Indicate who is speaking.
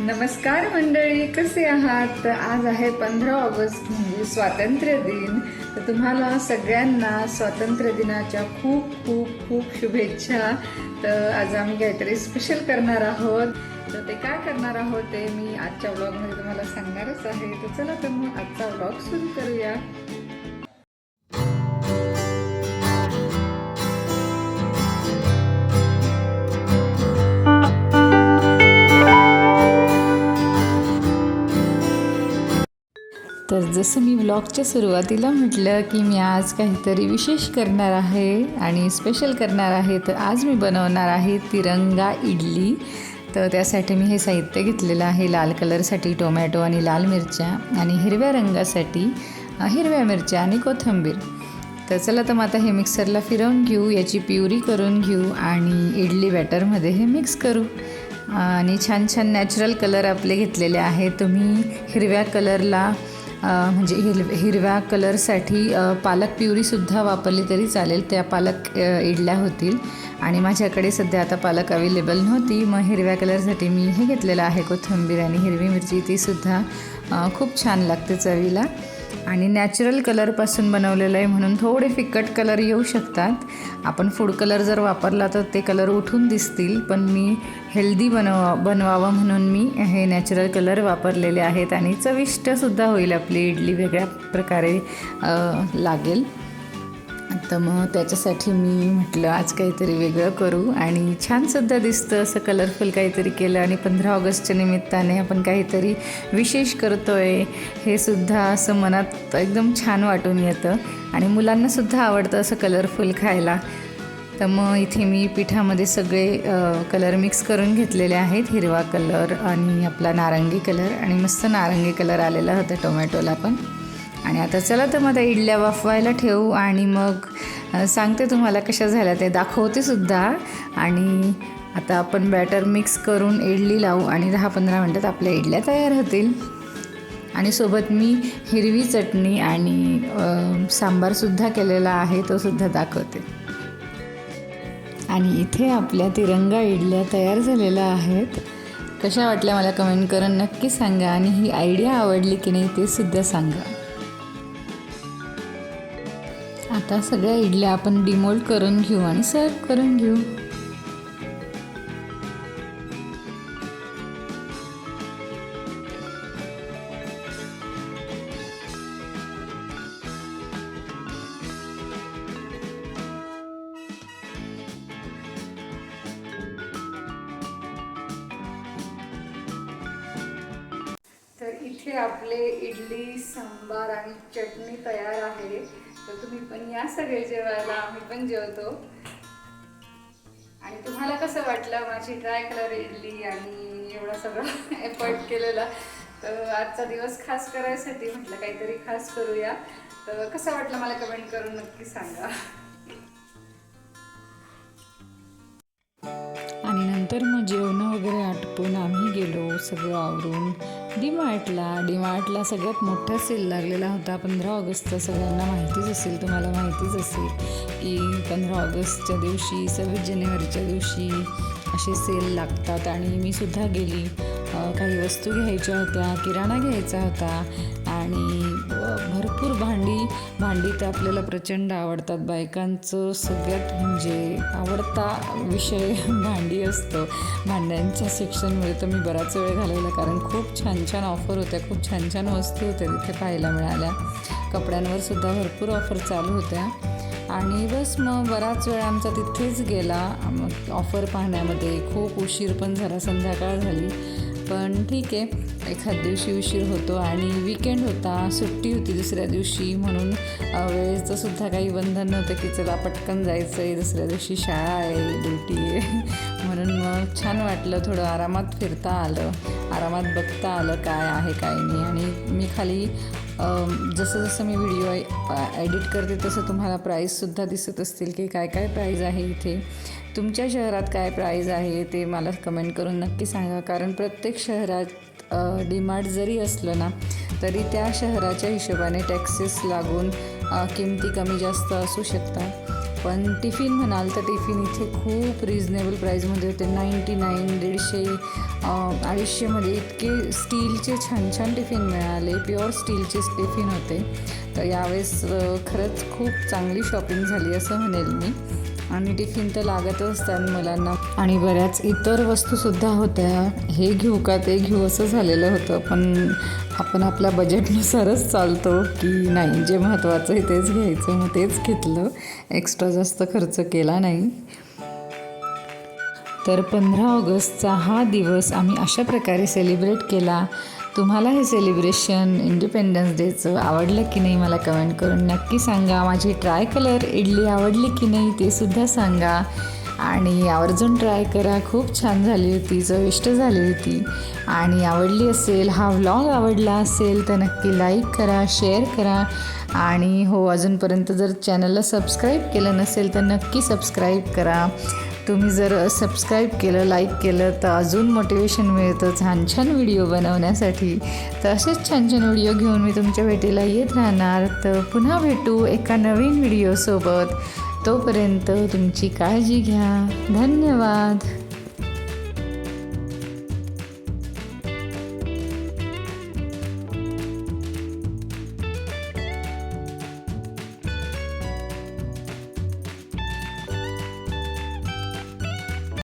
Speaker 1: नमस्कार मंडळी कसे आहात? तर आज आहे पंधरा ऑगस्ट म्हणजे स्वातंत्र्य दिन. तर तुम्हाला सगळ्यांना स्वातंत्र्य दिनाच्या खूप खूप खूप शुभेच्छा. तर आज आम्ही काहीतरी स्पेशल करणार आहोत. तर ते काय करणार आहोत ते मी आजच्या व्लॉगमध्ये तुम्हाला सांगणारच आहे. तर चला तर मग आजचा व्लॉग सुरू करूया. तर जसं मी ब्लॉगच्या सुरुवातीला म्हटलं की मी आज काहीतरी विशेष करणार आहे आणि स्पेशल करणार आहे तर आज मी बनवणार आहे तिरंगा इडली. तर त्यासाठी मी हे साहित्य घेतलेलं आहे लाल कलरसाठी टोमॅटो आणि लाल मिरच्या आणि हिरव्या रंगासाठी हिरव्या मिरच्या आणि कोथिंबीर. तर चला तर मग आता हे मिक्सरला फिरवून घेऊ याची प्युरी करून घेऊ आणि इडली बॅटरमध्ये हे मिक्स करू. आणि छान छान नॅचरल कलर आपले घेतलेले आहेत. तुम्ही हिरव्या कलरला म्हणजे हिर हिरव्या कलरसाठी पालक प्युरीसुद्धा वापरली तरी चालेल. त्या पालक इडल्या होतील. आणि माझ्याकडे सध्या आता पालक अवेलेबल नव्हती. मग हिरव्या कलरसाठी मी हे घेतलेलं आहे. कोथिंबीर आणि हिरवी मिरची. तीसुद्धा खूप छान लागते चवीला. आणि नॅचरल कलरपासून बनवलेलं आहे म्हणून थोडे फिकट कलर येऊ शकतात. आपण फूड कलर जर वापरला तर ते कलर उठून दिसतील पण मी हेल्दी बनवा बनवावं म्हणून मी हे नॅचरल कलर वापरलेले आहेत आणि चविष्टसुद्धा होईल आपली इडली वेगळ्या प्रकारे लागेल. तर मग त्याच्यासाठी मी म्हटलं आज काहीतरी वेगळं करू. आणि छानसुद्धा दिसतं असं कलरफुल काहीतरी केलं. आणि पंधरा ऑगस्टच्या निमित्ताने आपण काहीतरी विशेष करतो आहे हे सुद्धा असं मनात एकदम छान वाटून येतं. आणि मुलांनासुद्धा आवडतं असं कलरफुल खायला. तर मग इथे मी पिठामध्ये सगळे कलर मिक्स करून घेतलेले आहेत. हिरवा कलर आणि आपला नारंगी कलर आणि मस्त नारंगी कलर आलेला होता टोमॅटोला पण. आणि आता चला तर मग त्या इडल्या वाफवायला ठेवू आणि मग सांगते तुम्हाला कशा झाल्या ते दाखवते सुद्धा. आणि आता आपण बॅटर मिक्स करून इडली लावू आणि दहा पंधरा मिनटात आपल्या इडल्या तयार होतील. आणि सोबत मी हिरवी चटणी आणि सांबारसुद्धा केलेला आहे तो सुद्धा दाखवते. आणि इथे आपल्या तिरंगा इडल्या तयार झालेल्या आहेत. कशा वाटल्या मला कमेंट करून नक्की सांगा आणि ही आयडिया आवडली की नाही ते सुद्धा सांगा. आता सगळ्या इडल्या आपण डिमोल्ड करून घेऊ आणि सर्व करून घेऊ. तर इथे आपले इडली सांबार आणि चटणी तयार आहे. तर तुम्ही पण या सगळे जेवायला आम्ही पण जेवतो. आणि तुम्हाला कसं वाटलं माझी ड्राय कलर इडली आणि एवढा सगळं एफर्ट केलेला? तर आजचा दिवस खास करायसाठी म्हटलं काहीतरी खास करूया. तर कसं वाटलं मला कमेंट करून नक्की सांगा. आणि नंतर मग जेवणं वगैरे आटपून आम्ही गेलो सगळं आवरून. डीमार्टला. डीमार्टला सगळ्यात मोठा सेल लागलेला होता पंधरा ऑगस्टचा. सगळ्यांना माहितीच असेल तुम्हाला माहितीच असेल की पंधरा ऑगस्टच्या दिवशी सव्वीस जानेवारीच्या दिवशी असे सेल लागतात. आणि मी सुद्धा गेली. काही वस्तू घ्यायच्या होत्या किराणा घ्यायचा होता आणि भांडी तर आपल्याला प्रचंड आवडतात. बायकांचं सगळ्यात म्हणजे आवडता विषय भांडी असतं. भांड्यांच्या सेक्शनमध्ये तर मी बराच वेळ घालवला कारण खूप छान छान ऑफर होत्या. खूप छान छान वस्तू होत्या तिथे पाहायला मिळाल्या. कपड्यांवर सुद्धा भरपूर ऑफर चालू होत्या. आणि बस मग बराच वेळ आमचा तिथेच गेला. मग ऑफर पाहण्यामध्ये खूप उशीर पण झाला. संध्याकाळ झाली. पण ठीक आहे. एखाद दिवशी उशीर होतो आणि विकेंड होता सुट्टी होती दुसऱ्या दिवशी म्हणून वेळेचं सुद्धा काही बंधन नव्हतं की चला पटकन जायचं आहे दुसऱ्या दिवशी शाळा आहे ड्युटी आहे. म्हणून मग छान वाटलं थोडं आरामात फिरता आलं. आरामात बघता आलं काय आहे काय नाही. आणि मी खाली जसं जसं मी व्हिडिओ एडिट करते तसं तुम्हाला प्राईजसुद्धा दिसत असतील की काय काय प्राईज आहे इथे. तुमच्या शहरात काय प्राईज आहे ते मला कमेंट करून नक्की सांगा. कारण प्रत्येक शहरात डिमार्ट जरी असलं ना तरी त्या शहराच्या हिशोबाने टॅक्सेस लागून किमती कमी जास्त असू शकतात. पण टिफिन म्हणाल तर टिफिन इथे खूप रिजनेबल प्राईजमध्ये होते. नाईंटी नाईन दीडशे अडीचशेमध्ये इतके स्टीलचे छान छान टिफिन मिळाले. प्युअर स्टीलचे टिफिन होते. तर यावेळेस खरंच खूप चांगली शॉपिंग झाली असं म्हणेल मी. आणि टिफिन तर लागतच असतात मुलांना. आणि बऱ्याच इतर वस्तूसुद्धा होत्या. हे घेऊ का ते घेऊ असं झालेलं होतं. पण आपण आपल्या बजेटनुसारच चालतो की नाही जे महत्त्वाचं आहे तेच घ्यायचं. मग तेच घेतलं. एक्स्ट्रा जास्त खर्च केला नाही. तर पंधरा ऑगस्टचा हा दिवस आम्ही अशा प्रकारे सेलिब्रेट केला. तुम्हाला हे सेलिब्रेशन इंडिपेंडन्स डेचं आवडलं की नाही मला कमेंट करून नक्की सांगा. माझी ट्राय कलर इडली आवडली की नाही ते सुद्धा सांगा. आणि आवर्जून ट्राय करा. खूप छान झाली होती चविष्ट झाली होती. आणि आवडली असेल हा व्लॉग आवडला असेल तर नक्की लाईक करा शेअर करा. आणि हो अजूनपर्यंत जर चॅनलला सबस्क्राईब केलं नसेल तर नक्की सबस्क्राईब करा. तुम्ही जर सबस्क्राईब केलं लाईक केलं तर अजून मोटिवेशन मिळतं छान छान व्हिडिओ बनवण्यासाठी. तर असेच छान छान व्हिडिओ घेऊन मी तुमच्या भेटीला येत राहणार. तर पुन्हा भेटू एका नवीन व्हिडिओसोबत तोपर्यंत तुमची काळजी घ्या. धन्यवाद.